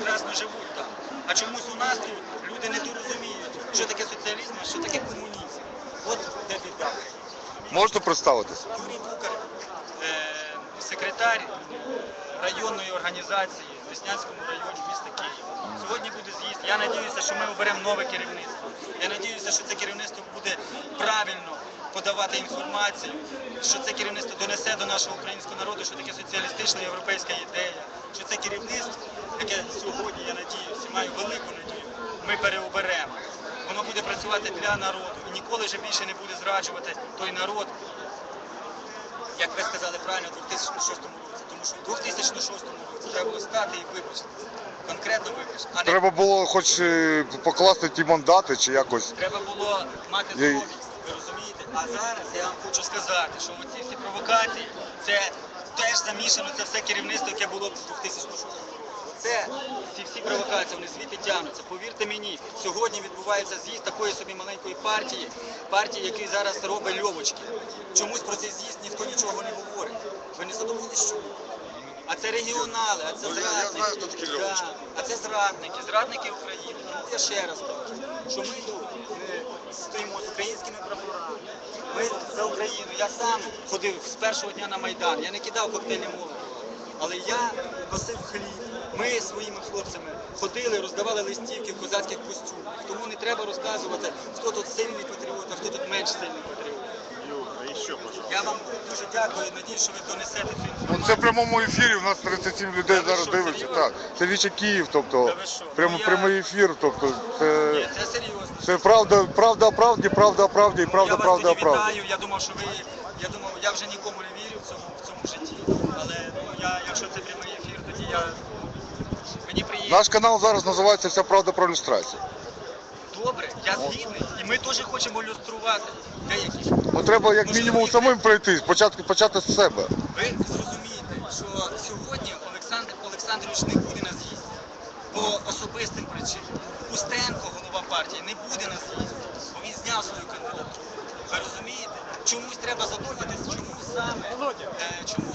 прекрасно живуть там. А чомусь у нас тут люди не розуміють, що таке соціалізм, а що таке комунізм. От де біда. Можете представитись? Юрій Кукар, е, секретар районної організації в Деснянському районі міста Києва. Сьогодні буде з'їзд. Я надіюся, що ми оберемо нове керівництво. Я надіюся, що це керівництво буде правильно подавати інформацію, що це керівництво донесе до нашого українського народу, що таке соціалістична європейська ідея, це керівництво, яке сьогодні, я надіюся, маю велику надію, ми переоберемо. Воно буде працювати для народу і ніколи вже більше не буде зраджувати той народ, як ви сказали правильно, у 2006 році. Тому що в 2006 році треба було стати і вибачити. Конкретно вибачити. А не Треба було хоч е, покласти ті мандати чи якось. треба було мати совість. Ви розумієте? А зараз я вам хочу сказати, що оці всі провокації, це теж замішано це все керівництво, яке було в 2006 році. Це ці всі провокації, вони звідти тягнуться. Повірте мені, сьогодні відбувається з'їзд такої собі маленької партії, партії, який зараз робить льовочки. Чомусь про цей з'їзд ніхто нічого не говорить. Ви не задоволені, що? А це регіонали, а це Ну, я- я зрадники. знаю, хто такі Да. А це зрадники, зрадники України. Тому я ще раз кажу, що ми тут е, стоїмо з українськими прапорами. Україну. Я сам ходив з першого дня на Майдан. Я не кидав коктейлі молоді. Але я носив хліб. Ми своїми хлопцями ходили, роздавали листівки в козацьких костюмах. Тому не треба розказувати, хто тут сильний патріот, а хто тут менш сильний патріот. Я вам дуже дякую, надіюсь, що ви донесете цю інформацію. Прямому ефірі. У нас 37 людей Та ви зараз що, дивиться. серйозно? Так, це Віча Київ, тобто Та ви що? прямо Ну, я- прямий ефір. Тобто це, Ні, це серйозно. це правда, правда о правді, правда о правді і правда, я вас правда о тоді правді. вітаю. Я думав, що ви. Я думав, я вже нікому не вірю в цьому в цьому житті. Але ну я, якщо це прямий ефір, тоді я мені приємно. Наш канал зараз називається Вся правда про люстрацію. Добре, я згідний. І ми теж хочемо люструвати деякі. Ну треба як мінімум самим пройти, спочатку почати з себе. Ви зрозумієте, що сьогодні Олександр Олександрович не буде на з'їзді. По особистим причинам. Устенко, голова партії, не буде на з'їзді, бо він зняв свою кандидатуру. Ви розумієте? Чомусь треба задуматись, чому саме, е, чому